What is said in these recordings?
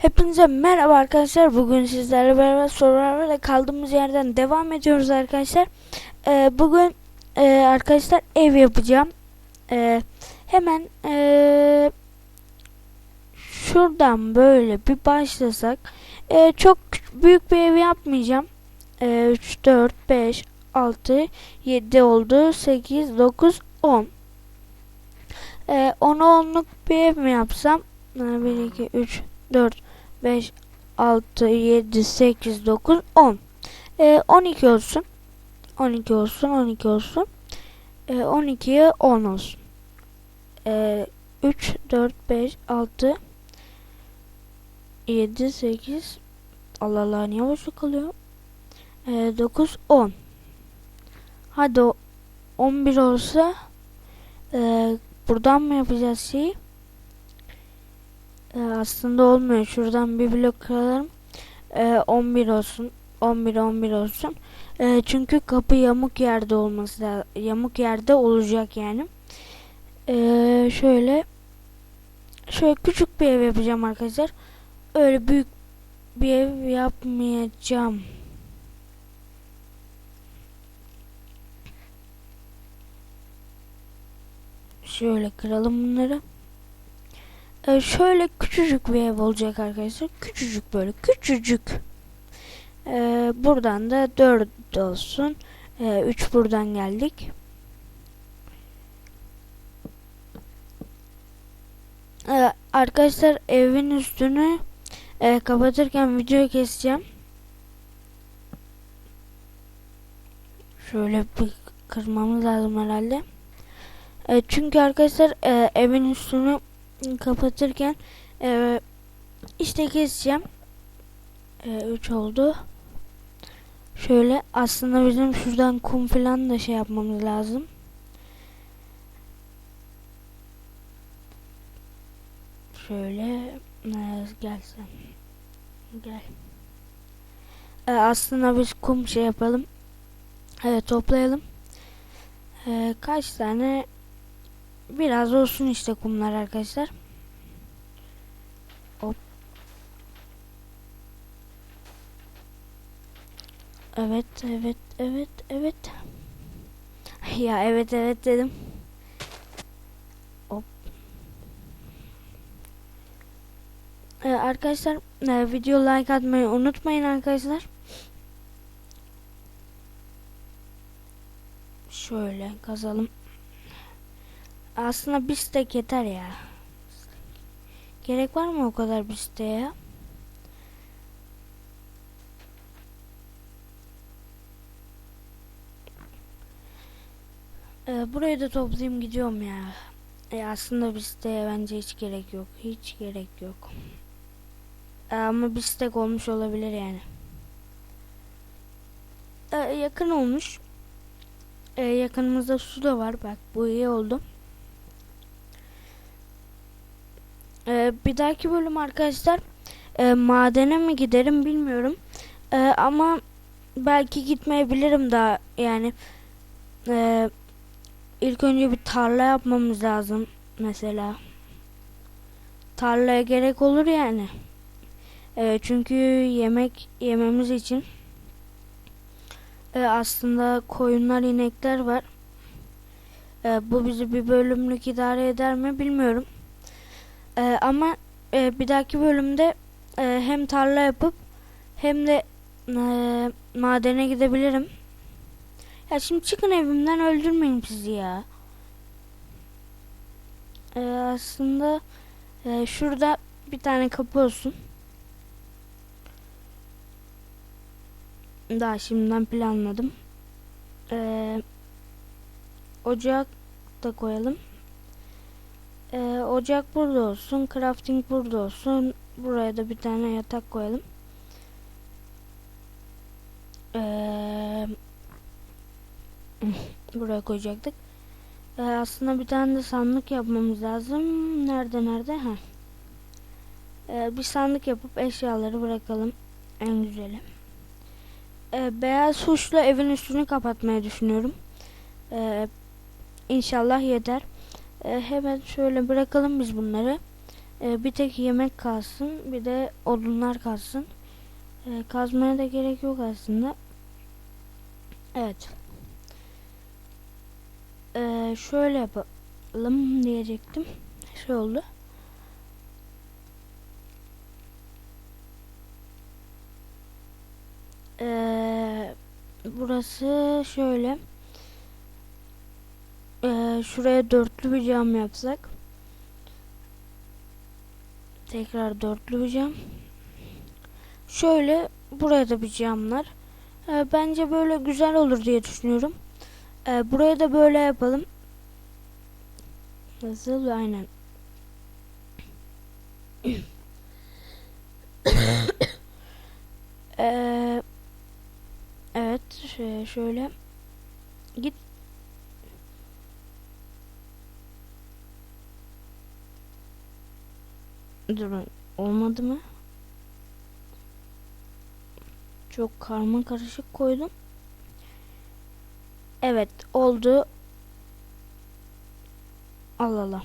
Hepinize merhaba arkadaşlar. Bugün sizlerle beraber sorularla kaldığımız yerden devam ediyoruz arkadaşlar. Ee, bugün e, arkadaşlar ev yapacağım. Ee, hemen e, şuradan böyle bir başlasak. E, çok büyük bir ev yapmayacağım. E, 3, 4, 5, 6, 7 oldu. 8, 9, 10. E, 10 onluk bir ev mi yapsam? 1, 2, 3, 4, 5, 6, 7, 8, 9, 10. Ee, 12 olsun. 12 olsun, 12 olsun. Ee, 12'ye 10 olsun. Ee, 3, 4, 5, 6, 7, 8, Allah Allah niye boşluk kalıyor? Ee, 9, 10. Hadi o 11 olsa e, buradan mı yapacağız şeyi? Ee, aslında olmuyor. Şuradan bir blok kıralım. Ee, 11 olsun. 11 11 olsun. Ee, çünkü kapı yamuk yerde olması da yamuk yerde olacak yani. Ee, şöyle şöyle küçük bir ev yapacağım arkadaşlar. Öyle büyük bir ev yapmayacağım. Şöyle kıralım bunları. Ee, şöyle küçücük bir ev olacak arkadaşlar. Küçücük böyle küçücük. Ee, buradan da 4 olsun. 3 ee, buradan geldik. Ee, arkadaşlar evin üstünü e, kapatırken videoyu keseceğim. Şöyle bir kırmamız lazım herhalde. E, çünkü arkadaşlar e, evin üstünü kapatırken e, işte keseceğim. 3 e, oldu. Şöyle aslında bizim şuradan kum falan da şey yapmamız lazım. Şöyle e, gelsen. Gel. E, aslında biz kum şey yapalım. Evet toplayalım. E, kaç tane Biraz olsun işte kumlar arkadaşlar. Hop. Evet, evet, evet, evet. Ya evet, evet dedim. Hop. Ee, arkadaşlar e, video like atmayı unutmayın arkadaşlar. Şöyle kazalım. Aslında bir stek yeter ya. Gerek var mı o kadar bir siteye? Ee, burayı da toplayayım gidiyorum ya. E, aslında bir siteye bence hiç gerek yok. Hiç gerek yok. E, ama bir stek olmuş olabilir yani. E, yakın olmuş. E, yakınımızda su da var. Bak bu iyi oldu. Ee, bir dahaki bölüm arkadaşlar e, madene mi giderim bilmiyorum. E, ama belki gitmeyebilirim daha yani e, ilk önce bir tarla yapmamız lazım mesela. Tarlaya gerek olur yani. E, çünkü yemek yememiz için e, aslında koyunlar inekler var. E, bu bizi bir bölümlük idare eder mi bilmiyorum. Ee, ama e, bir dahaki bölümde e, hem tarla yapıp hem de e, madene gidebilirim. Ya şimdi çıkın evimden öldürmeyin sizi ya. Ee, aslında e, şurada bir tane kapı olsun. Daha şimdiden planladım. Ee, ocak da koyalım. Ee, ocak burada olsun. Crafting burada olsun. Buraya da bir tane yatak koyalım. Ee, buraya koyacaktık. Ee, aslında bir tane de sandık yapmamız lazım. Nerede nerede? Ha. Ee, bir sandık yapıp eşyaları bırakalım. En güzeli. Ee, beyaz huşla evin üstünü kapatmayı düşünüyorum. Ee, inşallah yeter. E, hemen şöyle bırakalım biz bunları. E, bir tek yemek kalsın. Bir de odunlar kalsın. E, kazmaya da gerek yok aslında. Evet. E, şöyle yapalım diyecektim. Şey oldu. Ee, burası şöyle. Ee, şuraya dörtlü bir cam yapsak. Tekrar dörtlü bir cam. Şöyle buraya da bir camlar. Ee, bence böyle güzel olur diye düşünüyorum. Ee, buraya da böyle yapalım. Nasıl? Aynen. Ee, evet şöyle git Durun olmadı mı? Çok karma karışık koydum. Evet oldu. Allah Allah.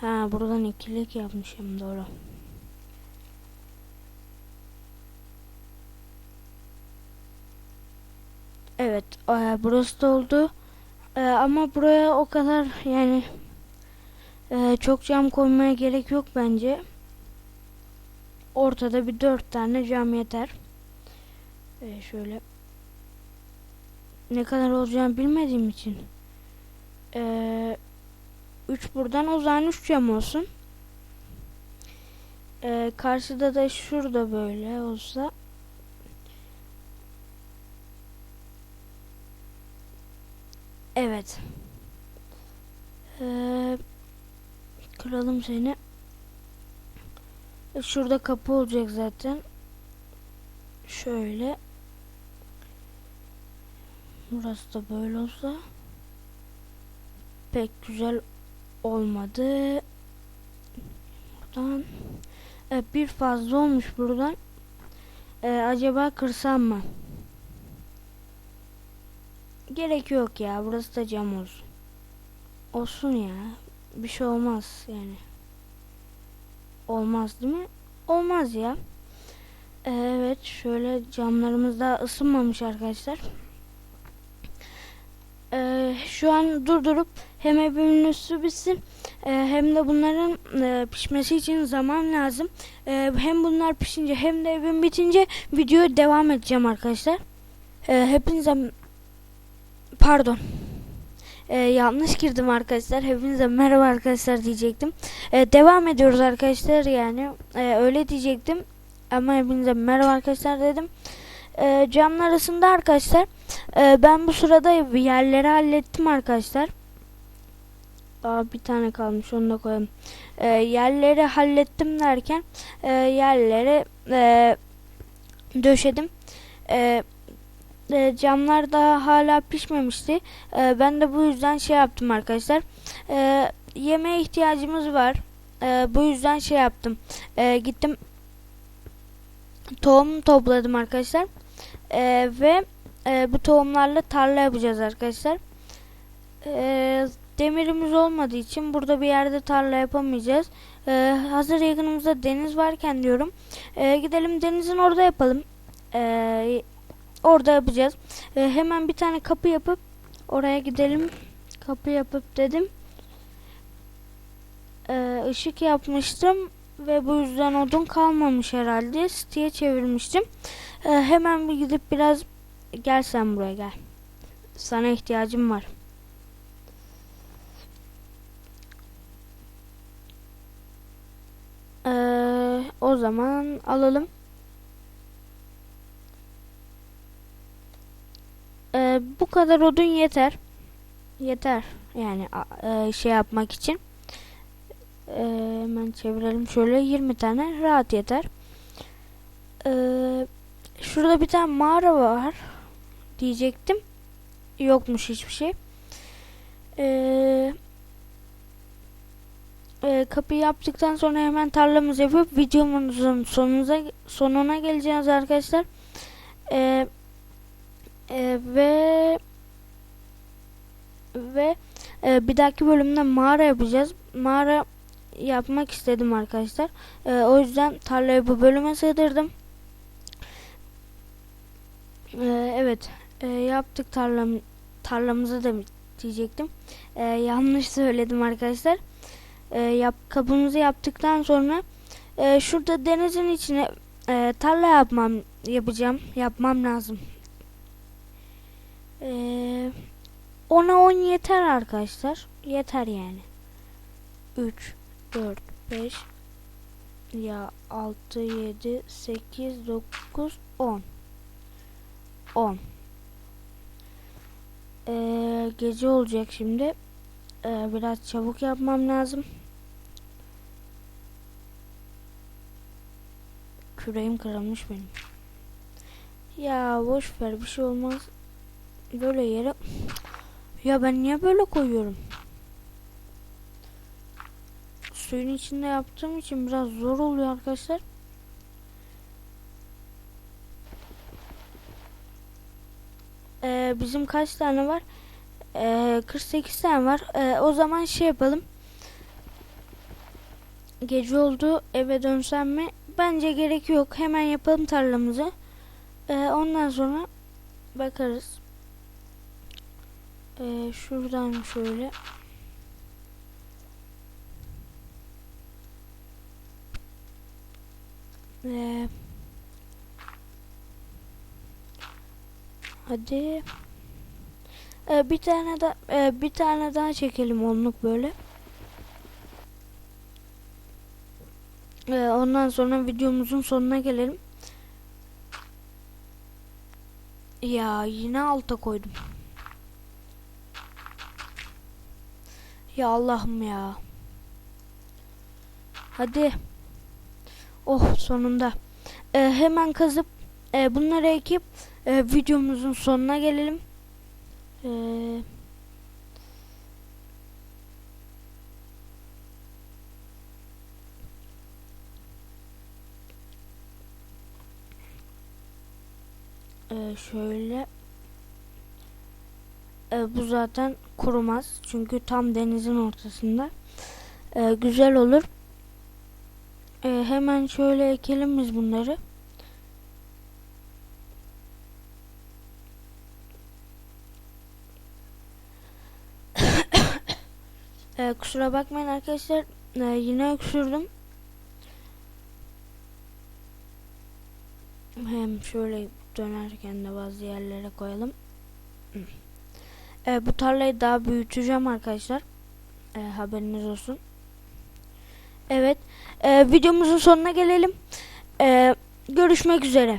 Ha buradan ikilik yapmışım doğru. Evet e, burası da oldu. E, ama buraya o kadar yani e, çok cam koymaya gerek yok bence. Ortada bir dört tane cam yeter. E, şöyle ne kadar olacağını bilmediğim için. E, 3 buradan o zaman 3 cam olsun. E, karşıda da şurada böyle olsa Evet. Ee, kıralım seni. E, Şurada kapı olacak zaten. Şöyle. Burası da böyle olsa. Pek güzel olmadı. Buradan. Evet, bir fazla olmuş buradan. Ee, acaba kırsam mı? Gerek yok ya. Burası da cam olsun. Olsun ya. Bir şey olmaz yani. Olmaz değil mi? Olmaz ya. Ee, evet şöyle camlarımız daha ısınmamış arkadaşlar. Ee, şu an durdurup hem evimin üstü bitsin e, hem de bunların e, pişmesi için zaman lazım. E, hem bunlar pişince hem de evim bitince videoya devam edeceğim arkadaşlar. E, hepinize pardon. Ee, yanlış girdim arkadaşlar. Hepinize merhaba arkadaşlar diyecektim. Ee, devam ediyoruz arkadaşlar yani. Ee, öyle diyecektim. Ama hepinize merhaba arkadaşlar dedim. Ee, camlar arasında arkadaşlar. e, ben bu sırada yerleri hallettim arkadaşlar. Daha bir tane kalmış onu da koyalım. Ee, yerleri hallettim derken e, yerleri e, döşedim. E, e, camlar daha hala pişmemişti. E, ben de bu yüzden şey yaptım arkadaşlar. E, yemeğe ihtiyacımız var. E, bu yüzden şey yaptım. E, gittim tohum topladım arkadaşlar. E, ve e, bu tohumlarla tarla yapacağız arkadaşlar. E, demirimiz olmadığı için burada bir yerde tarla yapamayacağız. E, hazır yakınımızda deniz varken diyorum. E, gidelim denizin orada yapalım. E, orada yapacağız. E, hemen bir tane kapı yapıp oraya gidelim. Kapı yapıp dedim. E, ışık yapmıştım ve bu yüzden odun kalmamış herhalde. Siteye çevirmiştim. E, hemen bir gidip biraz gel sen buraya gel. Sana ihtiyacım var. E, o zaman alalım. Ee, bu kadar odun yeter. Yeter. Yani e, şey yapmak için. Ee, hemen çevirelim şöyle 20 tane rahat yeter. Ee, şurada bir tane mağara var diyecektim. Yokmuş hiçbir şey. Ee, e, kapıyı yaptıktan sonra hemen tarlamızı yapıp videomuzun sonunuza, sonuna geleceğiz arkadaşlar. Eee ee, ve ve e, bir dahaki bölümde mağara yapacağız. Mağara yapmak istedim arkadaşlar. E, o yüzden tarlayı bu bölüme sığdırdım. E, evet e, yaptık tarlam tarlamızı da diyecektim. E, yanlış söyledim arkadaşlar. E, yap kapımızı yaptıktan sonra e, şurada denizin içine e, tarla yapmam yapacağım. Yapmam lazım. E, ona 10 yeter arkadaşlar. Yeter yani. 3 4 5 ya 6 7 8 9 10 10 ee, gece olacak şimdi. Ee, biraz çabuk yapmam lazım. Küreğim kırılmış benim. Ya boş ver bir şey olmaz böyle yere ya ben niye böyle koyuyorum suyun içinde yaptığım için biraz zor oluyor arkadaşlar. Ee, bizim kaç tane var? Ee, 48 tane var. Ee, o zaman şey yapalım. Gece oldu eve dönsem mi? Bence gerek yok. Hemen yapalım tarlamızı. Ee, ondan sonra bakarız. Ee, şuradan şöyle. Ee, hadi. Ee, bir tane da e, bir tane daha çekelim onluk böyle. Ee, ondan sonra videomuzun sonuna gelelim. Ya yine alta koydum. Ya Allah'ım ya. Hadi. Oh sonunda. Ee, hemen kazıp e, bunları ekip e, videomuzun sonuna gelelim. Ee, e, şöyle e, bu zaten kurumaz. Çünkü tam denizin ortasında. E, güzel olur. E, hemen şöyle ekelim biz bunları. E, kusura bakmayın arkadaşlar. E, yine öksürdüm. Hem şöyle dönerken de bazı yerlere koyalım e, bu tarlayı daha büyüteceğim arkadaşlar. E, haberiniz olsun. Evet e, videomuzun sonuna gelelim. E, görüşmek üzere